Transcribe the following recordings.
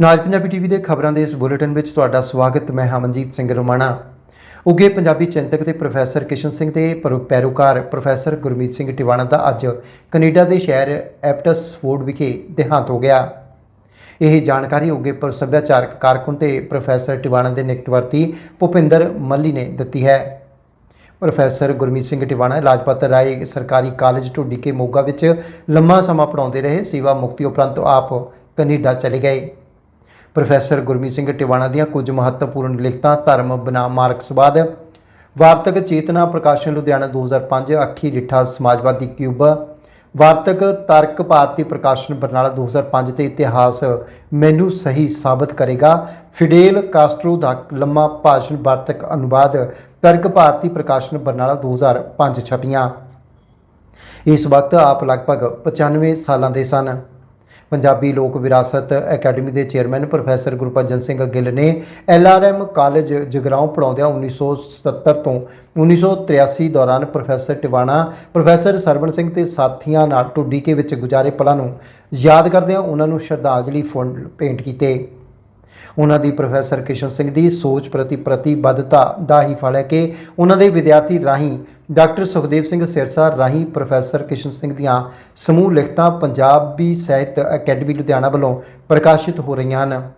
ਨਾਜ Punjabi TV ਦੇ ਖਬਰਾਂ ਦੇ ਇਸ ਬੁਲੇਟਿਨ ਵਿੱਚ ਤੁਹਾਡਾ ਸਵਾਗਤ, ਮੈਂ ਹਮਨਜੀਤ ਸਿੰਘ ਰੋਮਾਣਾ। ਉੱਗੇ ਪੰਜਾਬੀ ਚਿੰਤਕ ਤੇ ਪ੍ਰੋਫੈਸਰ ਕਿਸ਼ਨ ਸਿੰਘ ਦੇ ਪਰ- ਪੈਰੋਕਾਰ ਪ੍ਰੋਫੈਸਰ ਗੁਰਮੀਤ ਸਿੰਘ ਟਿਵਾਣਾ ਦਾ ਅੱਜ ਕੈਨੇਡਾ ਦੇ ਸ਼ਹਿਰ ਐਪਟਸ ਫੋਰਡ ਵਿਖੇ ਦੇਹਾਂਤ ਹੋ ਗਿਆ। ਇਹ ਜਾਣਕਾਰੀ ਉੱਗੇ ਪਰ ਸੱਭਿਆਚਾਰਕ ਕਾਰਕੁਨ ਤੇ ਪ੍ਰੋਫੈਸਰ ਟਿਵਾਣਾ ਦੇ ਨਿਕਟਵਰਤੀ ਭੁਪਿੰਦਰ ਮੱਲੀ ਨੇ ਦਿੱਤੀ ਹੈ। ਪ੍ਰੋਫੈਸਰ ਗੁਰਮੀਤ ਸਿੰਘ ਟਿਵਾਣਾ ਲਾਜਪਤ ਰਾਏ ਸਰਕਾਰੀ ਕਾਲਜ ਢੁੱਡੀਕੇ ਮੋਗਾ ਵਿੱਚ ਲੰਮਾ ਸਮਾਂ ਪੜਾਉਂਦੇ ਰਹੇ, ਸੇਵਾ ਮੁਕਤੀ ਉਪਰੰਤ ਆਪ ਕੈਨੇਡਾ ਚਲੇ ਗਏ। ਪ੍ਰੋਫੈਸਰ ਗੁਰਮੀਤ ਸਿੰਘ ਟਿਵਾਣਾ ਦੀਆਂ ਕੁਝ ਮਹੱਤਵਪੂਰਨ ਲਿਖਤਾਂ, ਧਰਮ ਬਨਾਮ ਮਾਰਕਸਵਾਦ ਵਾਰਤਕ ਚੇਤਨਾ ਪ੍ਰਕਾਸ਼ਨ ਲੁਧਿਆਣਾ 2005 ਅੱਖੀ ਰਿੱਠਾ ਸਮਾਜਵਾਦੀ ਕਿਊਬ, ਵਾਰਤਕ ਤਰਕ ਭਾਰਤੀ ਪ੍ਰਕਾਸ਼ਨ ਬਰਨਾਲਾ 2005 ਤੇ ਇਤਿਹਾਸ ਮੈਨੂੰ ਸਹੀ ਸਾਬਤ ਕਰੇਗਾ। ਫਿਡੇਲ ਕਾਸਟਰੋ ਦਾ ਲੰਮਾ ਭਾਸ਼ਣ ਵਾਰਤਕ ਅਨੁਵਾਦ ਤਰਕ ਭਾਰਤੀ ਪ੍ਰਕਾਸ਼ਨ ਬਰਨਾਲਾ 2005 ਛਪੀਆਂ। ਇਸ ਵਕਤ ਆਪ ਲਗਭਗ 95 ਸਾਲਾਂ ਦੇ ਸਨ। ਪੰਜਾਬੀ ਲੋਕ ਵਿਰਾਸਤ ਅਕੈਡਮੀ ਦੇ ਚੇਅਰਮੈਨ ਪ੍ਰੋਫੈਸਰ ਗੁਰਪ੍ਰਜਨ ਸਿੰਘ ਗਿੱਲ ਨੇ ਐਲਆਰਐਮ ਕਾਲਜ ਜਗਰਾਉਂ ਪੜਾਉਂਦਿਆਂ 1977 ਤੋਂ 1983 ਦੌਰਾਨ ਪ੍ਰੋਫੈਸਰ ਟਿਵਾਣਾ, ਪ੍ਰੋਫੈਸਰ ਸਰਵਣ ਸਿੰਘ ਤੇ ਸਾਥੀਆਂ ਨਾਲ ਟੁੱਡੀਕੇ ਵਿੱਚ ਗੁਜ਼ਾਰੇ ਪਲਾਂ ਨੂੰ ਯਾਦ ਕਰਦਿਆਂ ਉਹਨਾਂ ਨੂੰ ਸ਼ਰਧਾਂਜਲੀ ਫੁੱਲ ਭੇਂਟ ਕੀਤੇ। ਉਹਨਾਂ ਦੀ ਪ੍ਰੋਫੈਸਰ ਕਿਸ਼ਨ ਸਿੰਘ ਦੀ ਸੋਚ ਪ੍ਰਤੀ ਪ੍ਰਤੀਬੱਧਤਾ ਦਾ ਹੀ ਫਲ ਹੈ ਕਿ ਉਹਨਾਂ ਦੇ ਵਿਦਿਆਰਥੀ ਰਾਹੀਂ ਡਾਕਟਰ ਸੁਖਦੇਵ ਸਿੰਘ ਸਿਰਸਾ ਰਾਹੀਂ ਪ੍ਰੋਫੈਸਰ ਕਿਸ਼ਨ ਸਿੰਘ ਦੀਆਂ ਸਮੂਹ ਲਿਖਤਾਂ ਪੰਜਾਬੀ ਸਾਹਿਤ ਅਕੈਡਮੀ ਲੁਧਿਆਣਾ ਵੱਲੋਂ ਪ੍ਰਕਾਸ਼ਿਤ ਹੋ ਰਹੀਆਂ ਹਨ,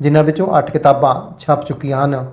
ਜਿਨ੍ਹਾਂ ਵਿੱਚੋਂ 8 ਕਿਤਾਬਾਂ ਛਪ ਚੁੱਕੀਆਂ ਹਨ।